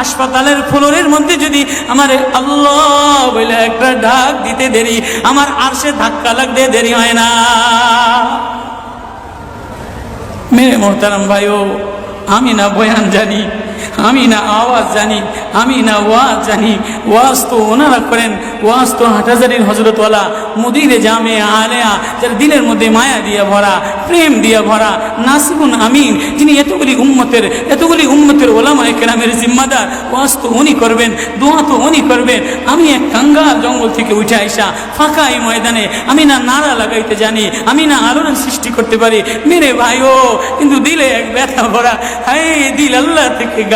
হাসপাতালের ফ্লোরের মধ্যে যদি আমার আল্লাহ বলে একটা ডাক দিতে দেরি, আমার আরশে ধাক্কা লাগতে দেরি হয় না। মেরে মোহতারাম ভাইও, আমি না বয়ান জানি আমি না আওয়াজ জানি, আমি না ওয়াজ জানি। ওয়াজ তো ওনারা করেন, ওয়াজ তো হাটাজারির হজরতওয়ালা মুদিরে জামে আলেয়া, যার দিলের মধ্যে মায়া দিয়ে ভরা, প্রেম দিয়ে ভরা নাসিবুন আমিন, যিনি এতগুলি উম্মতের এতগুলি উম্মতের ওলামায় কেরামের জিম্মাদার। ওয়াজ তো উনি করবেন, দোয়া তো উনি করবেন। আমি এক কাঙ্গাল জঙ্গল থেকে উঠে আইসা ফাঁকা এই ময়দানে, আমি না নাড়া লাগাইতে জানি, আমি না আলোড়ন সৃষ্টি করতে পারি। মেরে ভাইও কিন্তু দিলে এক ব্যথা ভরা। হাই দিল আল্লাহ থেকে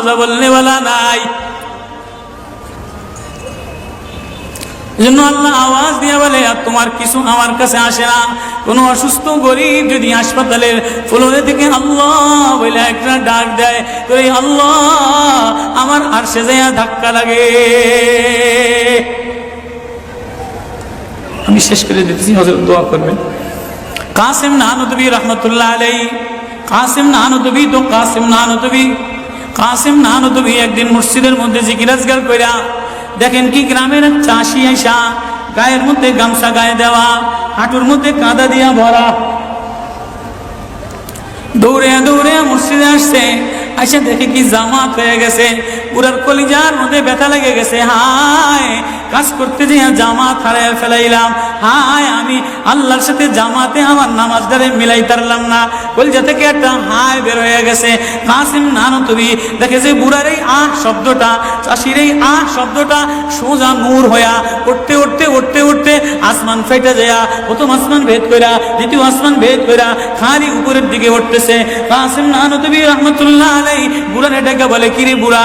মজা বললে বলা নাই। জন্য আল্লাহ আওয়াজ বলে, আর তোমার কিছু আমার কাছে আসে না। কোনো অসুস্থ গরিব যদি হাসপাতালের ফ্লোরে থেকে আল্লাহ বলে একটা ডাক দেয় তো এই আল্লাহ, আমার আর সে ধাক্কা লাগে। আমি শেষ করে দিতেছি হজরত দোয়া করবেন। কাসিম নানুদবি রহমতুল্লাহ আলাই কাসিম নানুদবি তো কাসিম নানুদবি কাসিম নানুদবি একদিন মসজিদের মধ্যে জিকিরাজগার কইরা, দেখেন কি গ্রামের চাষি আইসা, গায়ের মধ্যে গামছা গায়ে দেওয়া, হাঁটুর মধ্যে কাদা দিয়া ভরা। দৌড়ে দৌড়ে মসজিদে আসছে আসে দেখে কি জামাত হয়ে গেছে। পুরার কলিজার মধ্যে ব্যথা লেগে গেছে। হায়, কাজ করতে যে জামাত হারায় ফেলাইলাম। হায়, আমি আল্লাহর সাথে জামাতে আমার নামাজ নামাজদারে মিলাই তারলাম না। কলিজা থেকে একটা হায় বের হয়ে গেছে। কাসিম নানো, তুমি দেখে যে বুড়ার এই আহ শব্দটা? চাষির এই আহ শব্দটা সোজা নূর হইয়া উঠতে উঠতে উঠতে উঠতে আসমান ফেটে যায় প্রথম আসমান ভেদ কইরা, দ্বিতীয় আসমান ভেদ কইরা খালি উপরের দিকে উঠতেছে। কাসিম নানো, তুমি রহমতুল্লাহ আলাই বুড়ার এটাকে বলে, কিরে বুড়া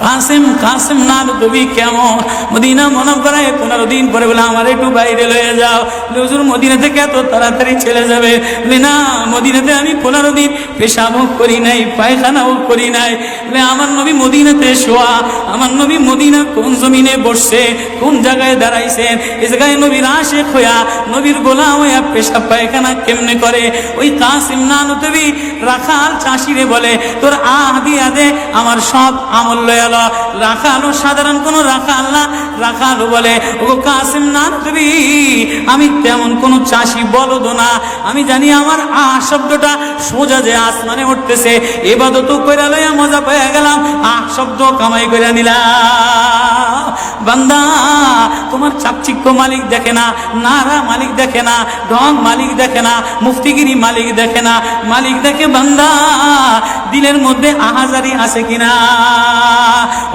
কাসিম, কাসেম নাম তুমি কেমন? মদিনা মনে করায় পনেরো দিন পরে বলে, আমার একটু বাইরে লয়ে যাও। হুজুর, মদিনা থেকে এত তাড়াতাড়ি চলে যাবে? বলে, না, মদিনাতে আমি পনেরো দিন পেশাবও করি নাই, পায়খানাও করি নাই। বলে, আমার নবী মদিনাতে শোয়া, আমার নবী মদিনা কোন জমিনে বসছে, কোন জায়গায় দাঁড়াইছেন? এ জায়গায় নবীর আশেক হইয়া, নবীর গোলাম হইয়া পেশাব পায়খানা কেমনে করে? ওই কাসিম না নতবি রাখাল চাষিরে বলে, তোর আহ আমার সব আমল লয়াল রাখালো সাধারণ কোন রাখাল না। রাখালো বলে ও কাসিম না তুমি আমি তেমন কোন চাষি বলদ না। আমি জানি আমার আ শব্দটা সোজা যে আসমানে উঠতেছে। এবাদত কইরা লইয়া মজা পেয়ে গেলাম। আহ শব্দ কামাই করে নিলাম। বান্দা, তোমার চাকচিক্য মালিক দেখে না, নারা মালিক দেখে না, ঢং মালিক দেখে না, মুফতিগিরি মালিক দেখে না, মালিক দেখে বান্দা, দিলের মধ্যে আহাজারি আছে কিনা?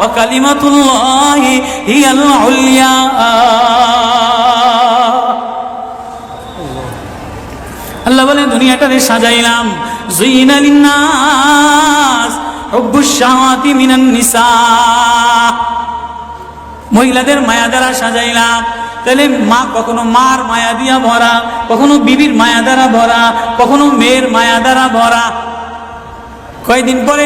ও কালিমাতুল্লাহি হিয়াল উলিয়া। আল্লাহ বলে দুনিয়াটারে সাজাইলাম। জুইনা লিন্নাস হুব্বুশ শাহাওয়াতি মিনান নিসা মহিলাদের মায়া দ্বারা সাজাইলাম। তাহলে মা কখনো মার মায়া দিয়া ভরা, কখনো বিবির মায়া দ্বারা ভরা, কখনো মেয়ের মায়া দ্বারা ভরা। কয়দিন পরে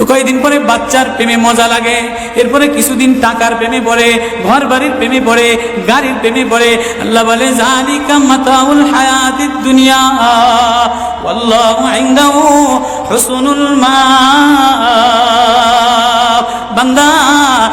তো কয়েকদিন পরে বাচ্চার প্রেমে মজা লাগে। এরপরে কিছুদিন টাকার প্রেমে পড়ে ঘর বাড়ির প্রেমে পড়ে, গাড়ির প্রেমে পড়ে। আল্লাহ বলে জালিকা মাতাউল হায়াতিদ দুনিয়া, ওয়াল্লাহু ইনদাহু হুসনুল মা বান্দা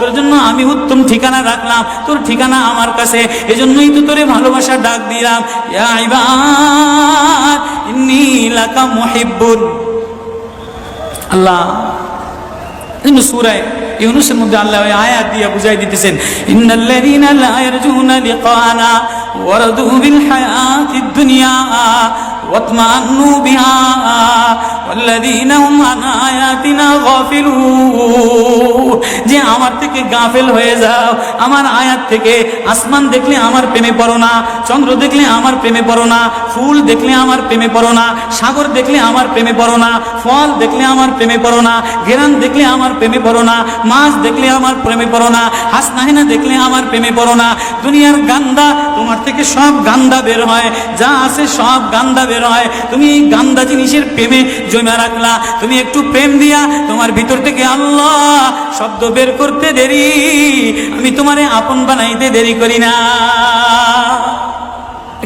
তোর জন্য আমি উত্তম ঠিকানা রাখলাম তোর ঠিকানা আমার কাছে এজন্যই তো তোরে ভালোবাসা ডাক দিলাম ইয়া ইবাদ ইন্নী লাকা মুহিব্বুন আল্লাহ কিন্তু সুরায় ইউনুসের মধ্যে আল্লাহ ওই আয়াত দিয়ে বুঝাই দিতেছেন ইন্নাল্লাযীনা লা ইয়ারজুনা লিকানা ওয়ারাদু বিল হায়াতিদ দুনিয়া واطمأنوا بها والذين هم عن آياتنا غافلون যে আমার থেকে গাফেল হয়ে যাও। আমার আয়াত থেকে আসমান দেখলে আমার প্রেমে পড়ো না, চন্দ্র দেখলে আমার প্রেমে পড়ো না, ফুল দেখলে আমার প্রেমে পড়ো না, সাগর দেখলে আমার প্রেমে পড়ো না, ফল দেখলে আমার প্রেমে পড়ো না, ঘেরান দেখলে আমার প্রেমে পড়ো না, মাছ দেখলে আমার প্রেমে পড়ো না, হাসনাহিনা দেখলে আমার প্রেমে পড়ো না, দুনিয়ার গান্দা তোমার থেকে সব গান্দা বের হয়, যা আছে সব গান্দা বের হয়। তুমি এই গান্দা জিনিসের প্রেমে জমা রাখলা, তুমি একটু প্রেম দিয়া তোমার ভিতর থেকে আল্লাহ শব্দ বের করতে দেরি আমি তোমারে আপন বানাইতে দেরি করি না।